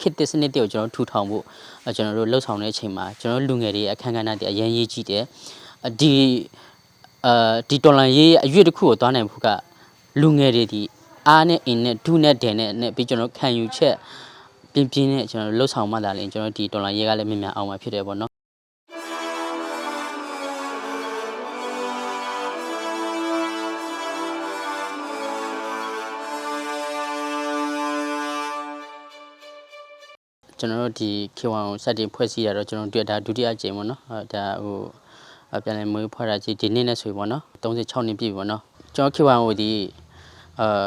ခေတ်သစ်စနစ်တွေကိုကျွန်တော်တို့ထူထောင်ဖို့အဲကျွန်တော်တို့လှုပ်ဆောင်တဲ့အချိန်မှာကျွန်တော်တို့လူငယ်တွေရဲ့အခမ်းကဏ္ဍတွေအရင်ရေးကြည့်တယ်အဒီအဲဒီတော်လန်ရေးရဲ့အရွေ့တစ်ခုကိုသွားနိုင်ဖို့ကလူငယ်တွေဒီအားနဲ့အင်းနဲ့ဒုနဲ့ဒန်နဲ့နဲ့ပြီးကျွန်တော်တို့ခံယူချက်ပြင်းပြင်းနဲ့ကျွန်တော်တို့လှုပ်ဆောင်မှသာလေကျွန်တော်တို့ဒီတော်လန်ရေးကလည်းမြန်မြန်အောင်မှာဖြစ်တယ်ပေါ့နော် ကျွန်တော်တို့ဒီ K1 ကိုစတင်ဖွဲ့စည်းရတော့ကျွန်တော်တွေ့ဒါဒုတိယအကြိမ်ပေါ့နော်ဒါဟိုပြန်လည်မွေးဖွားတာကြီးဒီနေ့နဲ့ဆိုပေါ့နော်36နှစ်ပြည့်ပေါ့နော်ကျွန်တော် K1 ကိုဒီအာ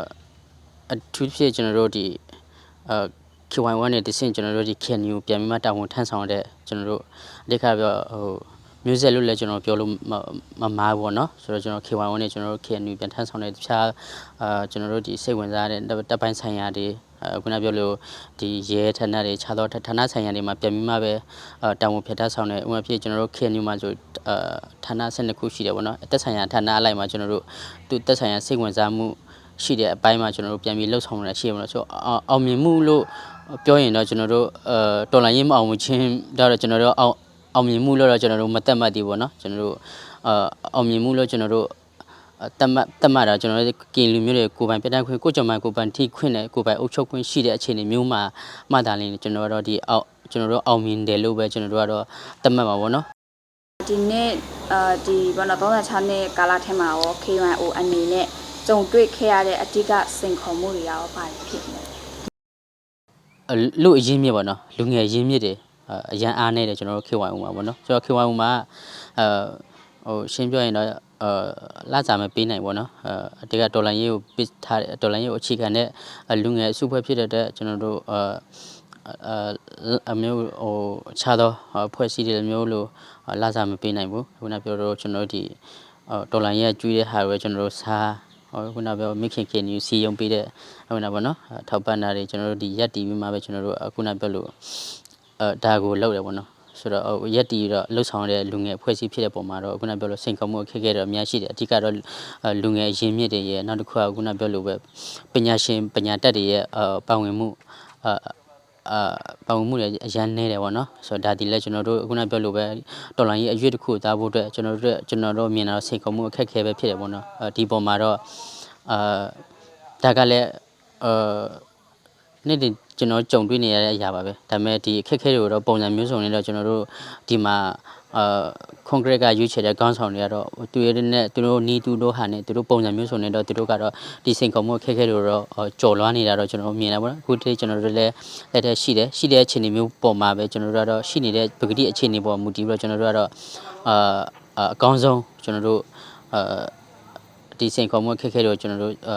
အထူးဖြစ်ကျွန်တော်တို့ဒီအာ K1 နဲ့တဆင့်ကျွန်တော်တို့ဒီ KNU ပြန်ပြီးမှတာဝန်ထမ်းဆောင်တဲ့ကျွန်တော်တို့အတိတ်ကပြောဟို music လို့လည်းကျွန်တော်ပြောလို့မမားပေါ့နော်ဆိုတော့ကျွန်တော် K1 နဲ့ကျွန်တော်တို့ KNU ပြန်ထမ်းဆောင်တဲ့တခြားအာကျွန်တော်တို့ဒီစိတ်ဝင်စားတဲ့တပ်ပိုင်းဆိုင်ရာတွေ ခုနပြောလို့ဒီရဲဌာနတွေခြားသောဌာနဆိုင်ရာတွေမှာပြန်ပြီးမှပဲတာဝန်ဖြတ်ထားဆောင်တဲ့ဥပမာဖြစ်ကျွန်တော်တို့ KNU မှာဆိုဌာန12ခုရှိတယ်ပေါ့နော်သက်ဆိုင်ရာဌာနအလိုက်မှာကျွန်တော်တို့သူသက်ဆိုင်ရာစိတ်ဝင်စားမှုရှိတဲ့အပိုင်းမှာကျွန်တော်တို့ပြန်ပြီးလှုပ်ဆောင်နေတာရှိရမလို့ဆိုအောင်မြင်မှုလို့ပြောရင်တော့ကျွန်တော်တို့အဲတော်လိုင်းရင်မအောင်မချင်းဒါတော့ကျွန်တော်တို့အောင်အောင်မြင်မှုလို့တော့ကျွန်တော်တို့မသက်မှတ်သေးဘူးပေါ့နော်ကျွန်တော်တို့အအောင်မြင်မှုလို့ကျွန်တော်တို့ တတ်မှတ်တတ်မှတ်တာကျွန်တော်တို့ကင်လူမျိုးတွေကိုယ်ပိုင်ပြတန်းခွင့်ကိုကြုံမှန်ကိုယ်ပိုင်ထိခွင့်နဲ့ကိုယ်ပိုင်အုပ်ချုပ်ခွင့်ရှိတဲ့အခြေအနေမျိုးမှာမှတ်တာလေးကျွန်တော်တို့ဒီအောက်ကျွန်တော်တို့အောင်မြင်တယ်လို့ပဲကျွန်တော်တို့ကတော့တတ်မှတ်ပါဘောနော်ဒီနေ့အာဒီဘောနော်36နှစ်ကာလထဲမှာရော KYO အနေနဲ့ကြုံတွေ့ခဲ့ရတဲ့အဓိကစိန်ခေါ်မှုတွေရောဘာတွေဖြစ်နေလဲအလူအရင်းမြစ်ပေါ့နော်လူငယ်ရင်းမြစ်တွေအအရန်အားနေတယ်ကျွန်တော်တို့ KYU မှာပေါ့နော်ဆိုတော့ KYU မှာအဲဟိုရှင်းပြောရင်တော့ အဲလာစားမပေးနိုင်ပေါ့နော်အဲတကယ်ဒေါ်လာရေးကိုပစ်ထားတဲ့ဒေါ်လာရေးကိုအခြေခံတဲ့လူငယ်အစုဖွဲ့ဖြစ်တဲ့အတွက်ကျွန်တော်တို့အဲအဲအမျိုးဟိုအခြားသောဖွဲ့စည်းတဲ့မျိုးလို့လာစားမပေးနိုင်ဘူးခုနပြောတော့ကျွန်တော်တို့ဒီဒေါ်လာရေးကကျွေးတဲ့ဟာကိုကျွန်တော်တို့စားဟိုခုနပြောမိခင်ခင်ယူစီယုံပေးတဲ့ဟိုနာပေါ့နော်ထောက်ပံ့တာတွေကျွန်တော်တို့ဒီရက်တီပြီးမှပဲကျွန်တော်တို့ခုနပြောလို့အဲဒါကိုလောက်တယ်ပေါ့နော် ဆိုတော့ဟိုရက်တီတော့လှုပ်ဆောင်တဲ့လူငယ်ဖွဲ့စည်းဖြစ်တဲ့ပုံမှာတော့ခုနပြောလို့စိန်ခေါ်မှုအခက်အခဲတော့အများရှိတယ်အဓိကတော့လူငယ်ရင်းမြစ်တွေရဲ့နောက်တစ်ခုကခုနပြောလို့ပဲပညာရှင်ပညာတတ်တွေရဲ့အပါဝင်မှုအအာပါဝင်မှုတွေအရန်နေတယ်ပေါ့နော်ဆိုတော့ဒါဒီလဲကျွန်တော်တို့ခုနပြောလို့ပဲတော်လိုင်းကြီးအရွေးတစ်ခုသားဖို့အတွက်ကျွန်တော်တို့ကျွန်တော်တို့မြင်တာစိန်ခေါ်မှုအခက်အခဲပဲဖြစ်တယ်ပေါ့နော်ဒီပုံမှာတော့အာဒါကလည်းအာနေ့တင် ကျွန်တော်ကြုံတွေ့နေရတဲ့အရာပါပဲဒါပေမဲ့ဒီအခက်အခဲတွေကိုတော့ပုံစံမျိုးစုံနဲ့တော့ကျွန်တော်တို့ဒီမှာအာကွန်ကရစ်ကရွေးချယ်တဲ့ကောင်းဆောင်တွေကတော့သူရတဲ့နဲ့သူတို့နီးသူတို့ဟာနဲ့သူတို့ပုံစံမျိုးစုံနဲ့တော့သူတို့ကတော့ဒီစိန်ခေါ်မှုအခက်အခဲတွေတော့ကြော်လွှားနေတာတော့ကျွန်တော်တို့မြင်တယ်ပေါ့နော်အခုတည်းကျွန်တော်တို့လည်းလက်ထက်ရှိတယ်ရှိတဲ့အခြေအနေမျိုးပုံမှာပဲကျွန်တော်တို့ကတော့ရှိနေတဲ့ပဂတိအခြေအနေပေါ်မူတည်ပြီးတော့ကျွန်တော်တို့ကတော့အာအကောင်းဆုံးကျွန်တော်တို့အာဒီစိန်ခေါ်မှုအခက်အခဲတွေကိုကျွန်တော်တို့အာ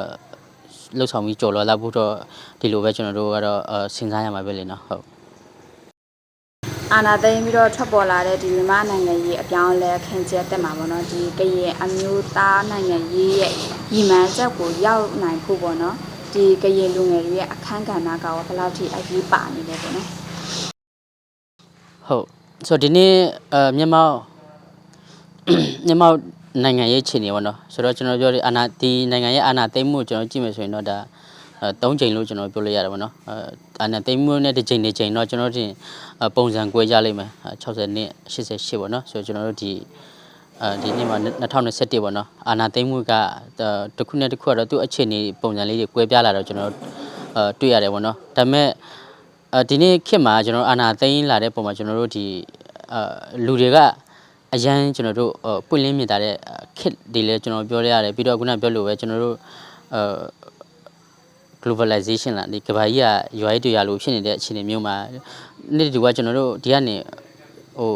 လှုပ်ဆောင်ပြီးကြော်လွှားလာဖို့တော့ဒီလိုပဲကျွန်တော်တို့ကတော့အာစဉ်းစားရမှာပဲလေနော်ဟုတ်အာနာသိမ့်ပြီးတော့ထွက်ပေါ်လာတဲ့ဒီမြန်မာနိုင်ငံရေးအပြောင်းအလဲခင်းကျက်တက်မှာပေါ့နော်ဒီကရင်အမျိုးသားနိုင်ငံရေးရဲ့ရည်မှန်းချက်ကိုရောက်နိုင်ဖို့ပေါ့နော်ဒီကရင်လူငယ်တွေရဲ့အခန်းကဏ္ဍကရောဘယ်လောက်ထိအရေးပါနေလဲပေါ့နော်ဟုတ်ဆိုတော့ဒီနေ့အဲမြန်မာမြန်မာ နိုင်ငံရဲ့အခြေအနေပေါ့နော်ဆိုတော့ကျွန်တော်ပြောတဲ့အာနာဒီနိုင်ငံရဲ့အာနာသိမ်းမှုကိုကျွန်တော်ကြည့်မယ်ဆိုရင်တော့ဒါအဲ၃ချိန်လို့ကျွန်တော်ပြောလို့ရတယ်ပေါ့နော်အဲအာနာသိမ်းမှုနဲ့တစ်ချိန်တစ်ချိန်တော့ကျွန်တော်တင်အဲပုံစံကွဲကြလိမ့်မယ်60နှစ်88ပေါ့နော်ဆိုတော့ကျွန်တော်တို့ဒီအဲဒီနေ့မှာ2021ပေါ့နော်အာနာသိမ်းမှုကတစ်ခုနဲ့တစ်ခုကတော့သူ့အခြေအနေပုံစံလေးတွေကွဲပြားလာတော့ကျွန်တော်တို့အဲတွေ့ရတယ်ပေါ့နော်ဒါပေမဲ့အဲဒီနေ့ခေတ်မှာကျွန်တော်အာနာသိမ်းလာတဲ့ပုံမှာကျွန်တော်တို့ဒီအာလူတွေက အရန်ကျွန်တော်တို့ပွင့်လင်းမြင်တာတဲ့ခေတ်တွေလည်းကျွန်တော်ပြောရရတယ်ပြီးတော့ခုနပြောလို့ပဲကျွန်တော်တို့အာ globalization လာဒီကမ္ဘာကြီးကရွာရေးတွေ့ရလို့ဖြစ်နေတဲ့အခြေအနေမျိုးမှာနေ့တူကကျွန်တော်တို့ဒီကနေဟို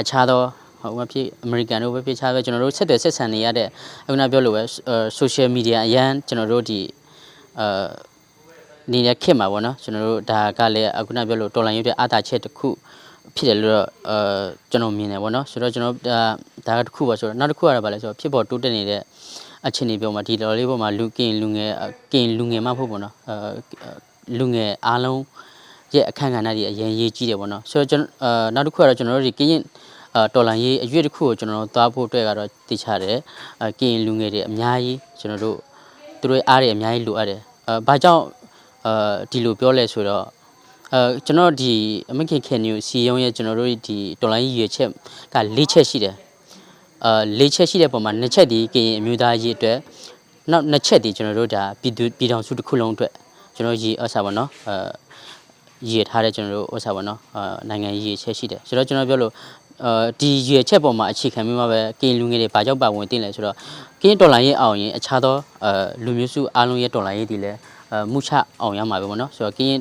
အခြားသောဟိုမဖြစ်အမေရိကန်တို့ပဲဖြစ်ခြားပဲကျွန်တော်တို့ဆက်သွယ်ဆက်ဆံနေရတဲ့ခုနပြောလို့ပဲ social media အရန်ကျွန်တော်တို့ဒီအာနေတဲ့ခေတ်မှာပေါ့နော်ကျွန်တော်တို့ဒါကလည်းအခုနပြောလို့တော်လိုင်းရွတဲ့အာသာချက်တစ်ခု ဖြစ်တယ်လို့တော့အဲကျွန်တော်မြင်တယ်ပေါ့နော်ဆိုတော့ကျွန်တော်ဒါဒါကတစ်ခုပါဆိုတော့နောက်တစ်ခုကတော့ဗာလဲဆိုတော့ဖြစ်ပေါ်တိုးတက်နေတဲ့အခြေအနေပြောမှာဒီတော်လေးပေါ်မှာလူကင်လူငယ်ကင်လူငယ်မှဖို့ပေါ့နော်အဲလူငယ်အားလုံးရဲ့အခန်းကဏ္ဍတွေအရင်ရေးကြည့်တယ်ပေါ့နော်ဆိုတော့ကျွန်တော်အဲနောက်တစ်ခုကတော့ကျွန်တော်တို့ဒီကရင်အာတော်လန်ရေးအရွေ့တစ်ခုကိုကျွန်တော်တို့သွားဖို့အတွက်ကတော့သိချတယ်အဲကရင်လူငယ်တွေအများကြီးကျွန်တော်တို့သူတို့အားတွေအများကြီးလိုအပ်တယ်အဲဘာကြောင့်အာဒီလိုပြောလဲဆိုတော့ အဲကျွန်တော်ဒီအမခင်ခင်ညူစီယုံရဲ့ကျွန်တော်တို့ဒီတော်လိုင်းရည်ရွယ်ချက်က၄ချက်ရှိတယ်အဲ၄ချက်ရှိတဲ့ပုံမှာနှစ်ချက်ဒီကရင်အမျိုးသားရေးအတွက်နောက်နှစ်ချက်ဒီကျွန်တော်တို့ဒါပြည်သူပြည်တော်စုတစ်ခုလုံးအတွက်ကျွန်တော်ရည်အစားပါနော်အဲရည်ထားတဲ့ကျွန်တော်တို့ဥစ္စာပါနော်အဲနိုင်ငံရည်ချက်ရှိတယ်ဆိုတော့ကျွန်တော်ပြောလို့အဲဒီရည်ချက်ပေါ်မှာအခြေခံပြီးမှပဲကရင်လူငယ်တွေဘာကြောင့်ပါဝင်တင်လဲဆိုတော့ကရင်တော်လိုင်းရေးအောင်ရင်အခြားသောအဲလူမျိုးစုအားလုံးရဲ့တော်လိုင်းရေးဒီလဲအဲမှုချအောင်ရမှာပဲပေါ့နော်ဆိုတော့ကရင်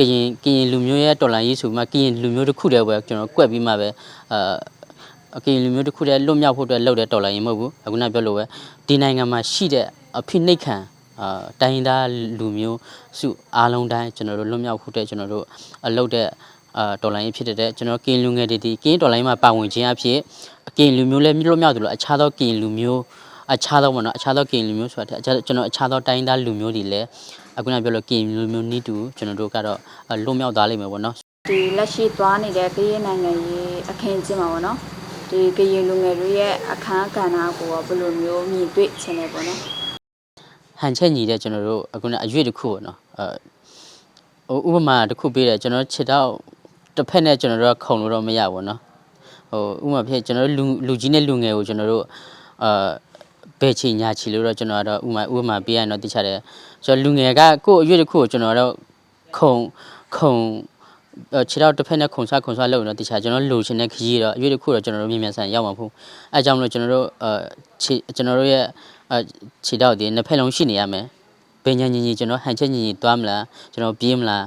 ကရင်ကရင်လူမျိုးရဲ့တော်လှန်ရေးဆိုမှကရင်လူမျိုးတစ်ခုတည်းပဲကျွန်တော်ကွက်ပြီးမှပဲအာကရင်လူမျိုးတစ်ခုတည်းလွတ်မြောက်ဖို့အတွက်လုပ်တဲ့တော်လှန်ရေးမဟုတ်ဘူးအခုနပြောလို့ပဲဒီနိုင်ငံမှာရှိတဲ့အဖိနှိတ်ခံအာတိုင်းရင်းသားလူမျိုးစုအားလုံးတိုင်းကျွန်တော်တို့လွတ်မြောက်ဖို့အတွက်ကျွန်တော်တို့အလုပ်တဲ့အာတော်လိုင်းဖြစ်တဲ့ကျွန်တော်ကရင်လူငယ်တွေဒီကရင်တော်လိုင်းမှာပါဝင်ခြင်းအဖြစ်ကရင်လူမျိုးလည်းလွတ်မြောက်တယ်လို့အခြားသောကရင်လူမျိုးအခြားသောပေါ့နော်အခြားသောကရင်လူမျိုးဆိုတာကျွန်တော်အခြားသောတိုင်းရင်းသားလူမျိုးတွေလည်း အခုနပြောလို့ကရင်လူမျိုးနီးတူကျွန်တော်တို့ကတော့လွတ်မြောက်သွားလိမ့်မယ်ပေါ့နော် ဒီလက်ရှိသွားနေတဲ့ကရင်နိုင်ငံရေးအခင်းကျင်းမှာပေါ့နော်ဒီကရင်လူငယ်တွေရဲ့အခမ်းကဏ္ဍကိုရောဘယ်လိုမျိုးမြင်တွေ့ချင်လဲပေါ့နော် ဟန်ချက်ညီတဲ့ကျွန်တော်တို့အခုနအရွေတစ်ခုပေါ့နော်အဲဟိုဥပမာတစ်ခုပေးတယ်ကျွန်တော်ခြေတော့တစ်ဖက်နဲ့ကျွန်တော်တို့ကခုံလို့တော့မရဘူးเนาะဟိုဥပမာဖြစ်ကျွန်တော်တို့လူလူကြီးနဲ့လူငယ်ကိုကျွန်တော်တို့အာ ဘယ်ချီညာချီလို့တော့ကျွန်တော်ကတော့ဥပမာဥပမာပေးရရင်တော့သိချတယ်ကျွန်တော်လူငယ်ကကိုယ့်အရွေတစ်ခုကိုကျွန်တော်တော့ခုံခုံအဲခြေတော့တစ်ဖက်နဲ့ခုံဆွခုံဆွလို့တော့တခြားကျွန်တော်လူချင်းတဲ့ခကြီးတော့အရွေးတစ်ခုတော့ကျွန်တော်တို့မြင်မြန်ဆန်ရောက်မှာဖို့အဲကြောင့်မလို့ကျွန်တော်တို့အဲခြေကျွန်တော်တို့ရဲ့အဲခြေတော့ဒီနှစ်ဖက်လုံးရှိနေရမယ်ပညာညီညီကျွန်တော်ဟန်ချက်ညီညီသွားမလားကျွန်တော်ပြေးမလား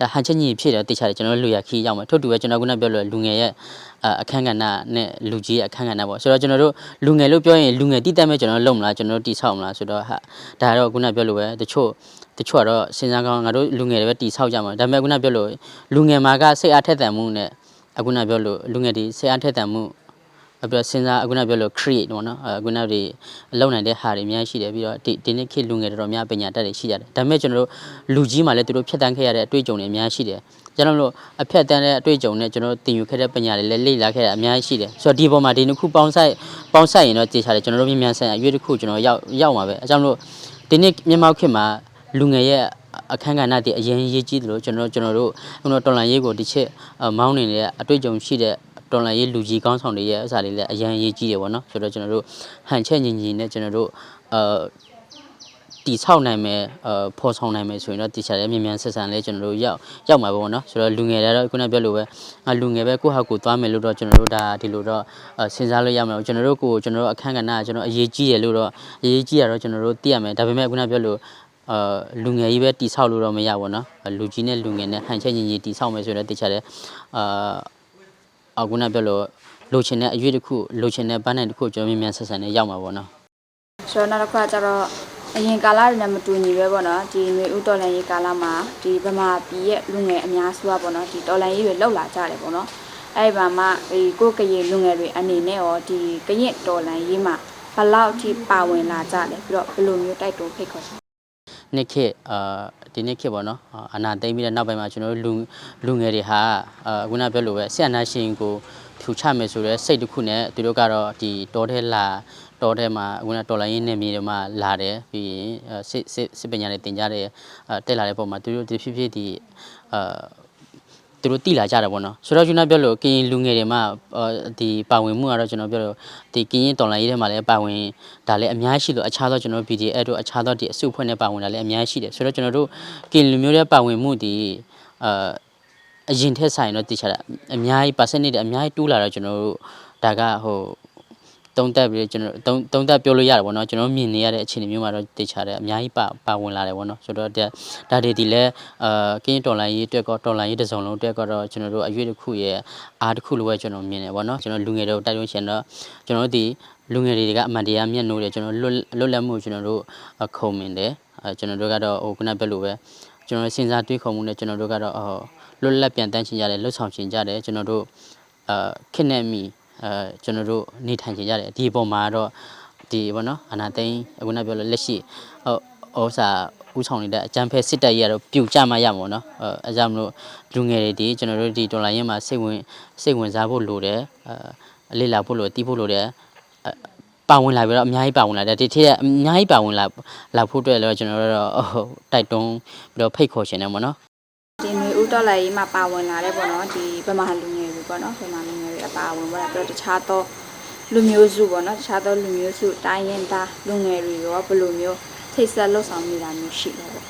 ဒါဟန်ချက်ညီဖြစ်တယ်တခြားကျွန်တော်လူရခီးရောက်မှာထို့တူပဲကျွန်တော်ကပြောလို့လူငယ်ရဲ့အခန်းကဏ္ဍနဲ့လူကြီးရဲ့အခန်းကဏ္ဍပေါ့ဆိုတော့ကျွန်တော်တို့လူငယ်လို့ပြောရင်လူငယ်တိတက်မဲ့ကျွန်တော်လုံမလားကျွန်တော်တိဆောက်မလားဆိုတော့ဟာဒါတော့ခုနပြောလို့ပဲတချို့တချို့ကတော့စဉ်းစားကောင်းငါတို့လူငယ်တွေပဲတီဆောက်ကြမှာဒါပေမဲ့ခုနပြောလို့လူငယ်မှာကစိတ်အားထက်သန်မှုနဲ့အခုနပြောလို့လူငယ်တွေစိတ်အားထက်သန်မှု အပြစဉ်းစားအခုနပြောလို့ create ပေါ့နော်အခုနတွေလုံနိုင်တဲ့ဟာတွေအများကြီးရှိတယ်ပြီးတော့ဒီဒီနေ့ခေတ်လူငယ်တော်တော်များပညာတတ်တွေရှိကြတယ်ဒါပေမဲ့ကျွန်တော်တို့လူကြီးမှလည်းသူတို့ဖြတ်တန်းခဲ့ရတဲ့အတွေ့အကြုံတွေအများကြီးရှိတယ်ကျွန်တော်တို့အဖြတ်တန်းတဲ့အတွေ့အကြုံနဲ့ကျွန်တော်တို့သင်ယူခဲ့တဲ့ပညာတွေလည်းလေ့လာခဲ့တာအများကြီးရှိတယ်ဆိုတော့ဒီပေါ်မှာဒီနှစ်ခုပေါင်းဆိုင်ပေါင်းဆိုင်ရင်တော့တေချာတယ်ကျွန်တော်တို့မြန်မြန်ဆန်အရွေးတစ်ခုကျွန်တော်ရောက်ရောက်မှာပဲအဲကြောင့်မလို့ဒီနေ့မြန်မာခေတ်မှာလူငယ်ရဲ့အခန်းကဏ္ဍတည်းအရင်ရေးကြည့်တယ်လို့ကျွန်တော်ကျွန်တော်တို့ကျွန်တော်တော်လန်ရေးကိုဒီချက်မောင်းနေတဲ့အတွေ့အကြုံရှိတဲ့ တော်လန်ရေးလူကြီးကောင်းဆောင်တွေရဲ့အစားလေးလည်းအရင်ရေးကြည့်တယ်ပေါ့နော်ဆိုတော့ကျွန်တော်တို့ဟန်ချက်ညီညီနဲ့ကျွန်တော်တို့အာတီဆောက်နိုင်မယ်အာဖော်ဆောင်နိုင်မယ်ဆိုရင်တော့တီချာလည်းမြန်မြန်ဆက်ဆန်လေးကျွန်တော်တို့ရောက်ရောက်မှာပေါ့နော်ဆိုတော့လူငယ်တွေတော့ခုနပြောလို့ပဲငါလူငယ်ပဲကိုယ့်ဟာကိုယ်သွားမယ်လို့တော့ကျွန်တော်တို့ဒါဒီလိုတော့စဉ်းစားလို့ရမှာကျွန်တော်တို့ကိုကျွန်တော်တို့အခန်းကဏ္ဍကကျွန်တော်အရေးကြီးတယ်လို့တော့အရေးကြီးရတော့ကျွန်တော်တို့သိရမယ်ဒါပေမဲ့ခုနပြောလို့ အာလူငယ်ကြီးပဲတိဆောက်လို့တော့မရဘူးเนาะလူကြီးနဲ့လူငယ်နဲ့ဟန်ချက်ညီညီတိဆောက်မယ်ဆိုတော့တခြားတယ်အာ အခုနပြောလို့လိုချင်တဲ့အရွေးတစ်ခုလိုချင်တဲ့ပန်းနိုင်တစ်ခုကျွန်တော်မြန်မြန်ဆက်ဆန်နဲ့ရောက်မှာပေါ့နော်ဆိုတော့နောက်တစ်ခါကျတော့အရင်ကာလတွေနဲ့မတူညီပဲပေါ့နော်ဒီຫນွေဥတော်လန်ရေးကာလမှာဒီဗမာပြည်ရဲ့လူငယ်အများစုကပေါ့နော်ဒီတော်လန်ရေးတွေလောက်လာကြတယ်ပေါ့နော်အဲ့ဒီမှာမှဒီကိုယ်ကရင်လူငယ်တွေအနေနဲ့ရောဒီကရင်တော်လန်ရေးမှာဘယ်လောက်ထိပါဝင်လာကြလဲပြီးတော့ဘယ်လိုမျိုးတိုက်တွန်းဖိတ်ခေါ်ချင်နှစ်ခေတ်အာ ဒီနှစ်ခေတ်ပေါ့နော်အာအနာသိမ့်ပြီးတဲ့နောက်ပိုင်းမှာကျွန်တော်တို့လူလူငယ်တွေဟာအာခုနပြောလို့ပဲဆက်အနာရှင်ကိုဖြူချမယ်ဆိုတော့စိတ်တစ်ခုနဲ့သူတို့ကတော့ဒီတောထဲလာတောထဲမှာခုနတော်လိုင်းရင်းနေမြေတွေမှာလာတယ်ပြီးရင်အာစစ်စစ်စစ်ပညာတွေတင်ကြတယ်အာတက်လာတဲ့ပုံမှာသူတို့ဒီဖြစ်ဖြစ်ဒီအာ သူတို့တိလာကြတယ်ပေါ့နော်ဆိုတော့ကျွန်တော်ပြောလို့ကရင်လူငယ်တွေမှာအာဒီပါဝင်မှုကတော့ကျွန်တော်ပြောလို့ဒီကရင်တော်လိုင်းရေးထဲမှာလည်းပါဝင်ဒါလည်းအများကြီးရှိလို့အခြားသောကျွန်တော် PDF တို့အခြားသောဒီအစုအဖွဲ့နဲ့ပါဝင်တာလည်းအများကြီးရှိတယ်ဆိုတော့ကျွန်တော်တို့ကရင်လူမျိုးတွေပါဝင်မှုဒီအာအရင်ထက်ဆိုင်တော့တည်ချတာအများကြီး percentage တွေအများကြီးတူးလာတော့ကျွန်တော်တို့ဒါကဟို တုံးတက်ပြီးကျွန်တော်တုံးတုံးတက်ပြောလို့ရတယ်ပေါ့နော်ကျွန်တော်မြင်နေရတဲ့အခြေအနေမျိုးမှာတော့တည်ချတယ်အများကြီးပါပါဝင်လာတယ်ပေါ့နော်ဆိုတော့ဒါဒါတွေဒီလဲအာကင်းတော်လိုင်းရေးအတွက်ကောတော်လိုင်းရေးတစ်စုံလုံးအတွက်ကောတော့ကျွန်တော်တို့အရွေးတစ်ခုရဲ့အားတစ်ခုလိုပဲကျွန်တော်မြင်တယ်ပေါ့နော်ကျွန်တော်လူငယ်တို့တိုက်တွန်းရှင်တော့ကျွန်တော်တို့ဒီလူငယ်တွေကအမှန်တရားမျက်နှိုးတယ်ကျွန်တော်လွတ်လွတ်လပ်မှုကျွန်တော်တို့ခုံမင်တယ်အဲကျွန်တော်တို့ကတော့ဟိုခုနပြောလို့ပဲကျွန်တော်စဉ်းစားတွေးခေါ်မှုနဲ့ကျွန်တော်တို့ကတော့ဟိုလွတ်လပ်ပြန်တန်းချင်ကြတယ်လွတ်ဆောင်ချင်ကြတယ်ကျွန်တော်တို့အာခက်နေမီ အဲကျွန်တော်တို့နေထိုင်ချင်ကြတယ်ဒီပုံမှာတော့ဒီဘောနော်အနာသိန်းအခုနပြောလို့လက်ရှိဟိုဥစားဥဆောင်နေတဲ့အကြံဖက်စစ်တပ်ကြီးကတော့ပြူကြမှရမှာပေါ့နော်အဲအဲကြောင့်မလို့လူငယ်တွေဒီကျွန်တော်တို့ဒီဒေါ်လာရင်းမှာစိတ်ဝင်စိတ်ဝင်စားဖို့လိုတယ်အဲအလေးလာဖို့လိုတီးဖို့လိုတယ်အဲပါဝင်လာပြီးတော့အများကြီးပါဝင်လာတယ်ဒီထက်အများကြီးပါဝင်လာလာဖို့အတွက်လည်းကျွန်တော်တို့တော့ဟိုတိုက်တွန်းပြီးတော့ဖိတ်ခေါ်ရှင်တယ်ပေါ့နော်ဒီຫນွေဥတော်လိုက်ရေးမှာပါဝင်လာတဲ့ပေါ့နော်ဒီဗမာလူငယ်တွေပေါ့နော်ဗမာလူ ငယ်တွေအပါဝင်ပေါ့နော်ပြီးတော့တခြားသောလူမျိုးစုပေါ့နော်တခြားသောလူမျိုးစုတိုင်းရင်းသားလူငယ်တွေရောဘယ်လိုမျိုးထိတ်ဆက်လှုပ်ဆောင်နေတာမျိုးရှိလဲပေါ့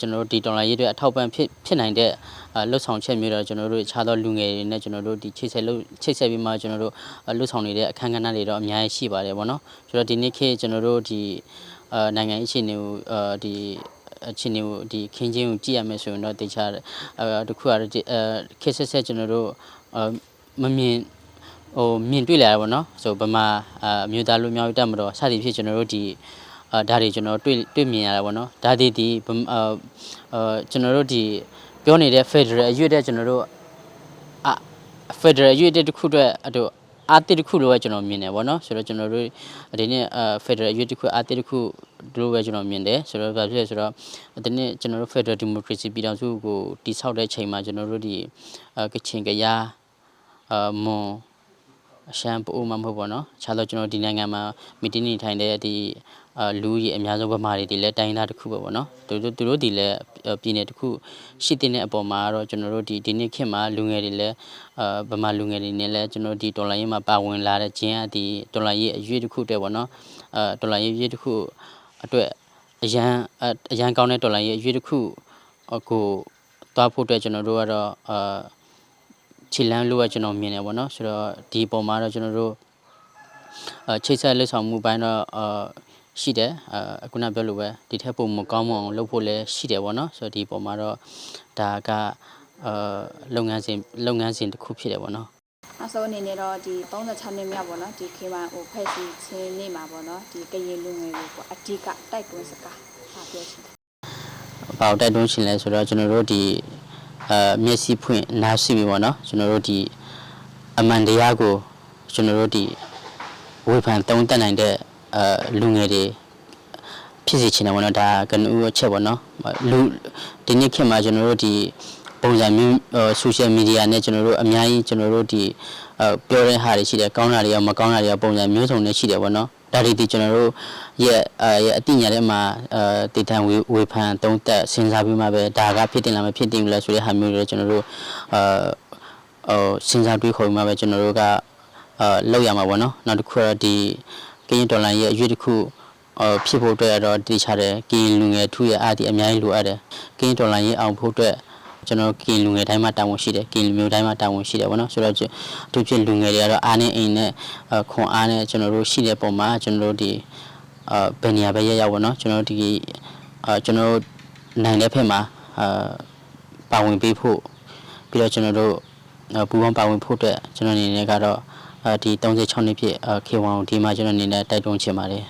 ကျွန်တော်တို့ဒီတော်လိုင်းရေးအတွက်အထောက်ပံ့ဖြစ်ဖြစ်နိုင်တဲ့အာလှုပ်ဆောင်ချက်မျိုးတော့ကျွန်တော်တို့အခြားသောလူငယ်တွေနဲ့ကျွန်တော်တို့ဒီချိတ်ဆက်လို့ချိတ်ဆက်ပြီးမှကျွန်တော်တို့အာလှုပ်ဆောင်နေတဲ့အခန်းကဏ္ဍတွေတော့အများကြီးရှိပါတယ်ဗောနော်ဆိုတော့ဒီနေ့ခေတ်ကျွန်တော်တို့ဒီအာနိုင်ငံရေးအခြေအနေကိုအာဒီအခြေအနေကိုဒီခင်းချင်းကိုကြည့်ရမယ်ဆိုရင်တော့တေချာတယ်အာတခုကတော့ဒီအာခေတ်ဆက်ဆက်ကျွန်တော်တို့အာ မမြင်ဟိုမြင်တွေ့လာရပါတော့ဆိုဗမာအာအမျိုးသားလူမျိုးရေးတက်မတော်စသည်ဖြင့်ကျွန်တော်တို့ဒီအာဒါတွေကျွန်တော်တွေ့တွေ့မြင်ရတာပေါ့နော်ဒါတွေဒီဗမအာအာကျွန်တော်တို့ဒီပြောနေတဲ့ Federal အရွေ့တဲ့ကျွန်တော်တို့အာ Federal အရွေ့တဲ့တစ်ခုအတွက်အတူအာတိတစ်ခုလိုပဲကျွန်တော်မြင်တယ်ပေါ့နော်ဆိုတော့ကျွန်တော်တို့ဒီနေ့အာ Federal အရွေ့တစ်ခုအာတိတစ်ခုလိုပဲကျွန်တော်မြင်တယ်ဆိုတော့ဘာဖြစ်လဲဆိုတော့ဒီနေ့ကျွန်တော်တို့ Federal Democracy ပြည်ထောင်စုကိုတည်ဆောက်တဲ့ချိန်မှာကျွန်တော်တို့ဒီအာကချင်ကယား အာမွန်အရှမ်းပို့မှမဟုတ်ပါတော့ခြားတော့ကျွန်တော်ဒီနိုင်ငံမှာမီတင်းနေထိုင်တဲ့ဒီအာလူကြီးအများဆုံးဗမာတွေဒီလည်းတိုင်းသားတစ်ခုပဲပေါ့နော်သူတို့သူတို့ဒီလည်းပြည်နယ်တစ်ခုရှိတဲ့အပေါ်မှာတော့ကျွန်တော်တို့ဒီဒီနေ့ခေတ်မှာလူငယ်တွေလည်းအာဗမာလူငယ်တွေနဲ့လည်းကျွန်တော်ဒီတော်လိုင်းရေးမှာပါဝင်လာတဲ့ဂျင်းအဒီတော်လိုင်းရေးအရွေးတစ်ခုတည်းပေါ့နော်အာတော်လိုင်းရေးအရွေးတစ်ခုအတွက်အရန်အရန်ကောင်းတဲ့တော်လိုင်းရေးအရွေးတစ်ခုကိုသွားဖို့အတွက်ကျွန်တော်တို့ကတော့အာ ခြေလမ်းလို့ကကျွန်တော်မြင်တယ်ပေါ့နော်ဆိုတော့ဒီပုံမှာတော့ကျွန်တော်တို့အချိတ်ဆက်လက်ဆောင်မှုပိုင်းတော့အရှိတယ်အခုနပြောလို့ပဲဒီထက်ပုံမကောင်းမအောင်လုပ်ဖို့လည်းရှိတယ်ပေါ့နော်ဆိုတော့ဒီပုံမှာတော့ဒါကအာလုပ်ငန်းစဉ်လုပ်ငန်းစဉ်တစ်ခုဖြစ်တယ်ပေါ့နော်နောက်ဆုံးအနေနဲ့တော့ဒီ36နှစ်မြောက်ပေါ့နော်ဒီခေတ်မှာဟိုဖက်စီချင်းနေမှာပေါ့နော်ဒီကရင်လူငယ်တွေပေါ့အဓိကတိုက်တွန်းစကားပါပြောချင်တယ်။ဘာလို့တိုက်တွန်းရှင်လဲဆိုတော့ကျွန်တော်တို့ဒီ အဲမျက်စိဖွင့်နားရှိပြီပေါ့နော်ကျွန်တော်တို့ဒီအမှန်တရားကိုကျွန်တော်တို့ဒီဝေဖန်သုံးသပ်နိုင်တဲ့အဲလူငယ်တွေဖြစ်စေချင်တယ်ပေါ့နော်ဒါကနဦးအချက်ပေါ့နော်လူဒီနေ့ခေတ်မှာကျွန်တော်တို့ဒီပုံစံမျိုးဆိုရှယ်မီဒီယာနဲ့ကျွန်တော်တို့အများကြီးကျွန်တော်တို့ဒီအဲပြောတဲ့ဟာတွေရှိတယ်ကောင်းတာတွေရောမကောင်းတာတွေရောပုံစံမျိုးစုံနဲ့ရှိတယ်ပေါ့နော် ဒါတွေဒီကျွန်တော်တို့ရဲ့အဲရဲ့အတိညာထဲမှာအဲတည်တံဝေဝေဖန်သုံးသက်စဉ်းစားပြီးမှပဲဒါကဖြစ်တင်လာမဖြစ်တင်ဘူးလဲဆိုတဲ့ဟာမျိုးတွေကျွန်တော်တို့အဲဟိုစဉ်းစားတွေးခေါ်ပြီးမှပဲကျွန်တော်တို့ကအဲလောက်ရမှာပေါ့နော်နောက်တစ်ခုကတော့ဒီကရင်ဒေါ်လာရဲ့အရွေးတစ်ခုအော်ဖြစ်ဖို့အတွက်ကတော့တည်ချတယ်ကရင်လူငယ်ထုရဲ့အားဒီအများကြီးလိုအပ်တယ်ကရင်ဒေါ်လာရဲ့အောင်ဖို့အတွက် ကျွန်တော်ကင်လူငယ်တိုင်းမှာတာဝန်ရှိတယ်ကင်လူမျိုးတိုင်းမှာတာဝန်ရှိတယ်ဗောနော်ဆိုတော့သူဖြစ်လူငယ်တွေကတော့အားနဲ့အိမ်နဲ့ခွန်အားနဲ့ကျွန်တော်တို့ရှိတဲ့ပုံမှာကျွန်တော်တို့ဒီအာဘယ်နေရာပဲရက်ရောက်ဗောနော်ကျွန်တော်တို့ဒီအာကျွန်တော်တို့နိုင်တဲ့ဖက်မှာအာပါဝင်ပေးဖို့ပြီးတော့ကျွန်တော်တို့ပူပေါင်းပါဝင်ဖို့အတွက်ကျွန်တော်အနေနဲ့ကတော့အာဒီ36နှစ်ပြည့်ခေဝန်ဒီမှာကျွန်တော်အနေနဲ့တိုက်တွန်းချင်ပါတယ်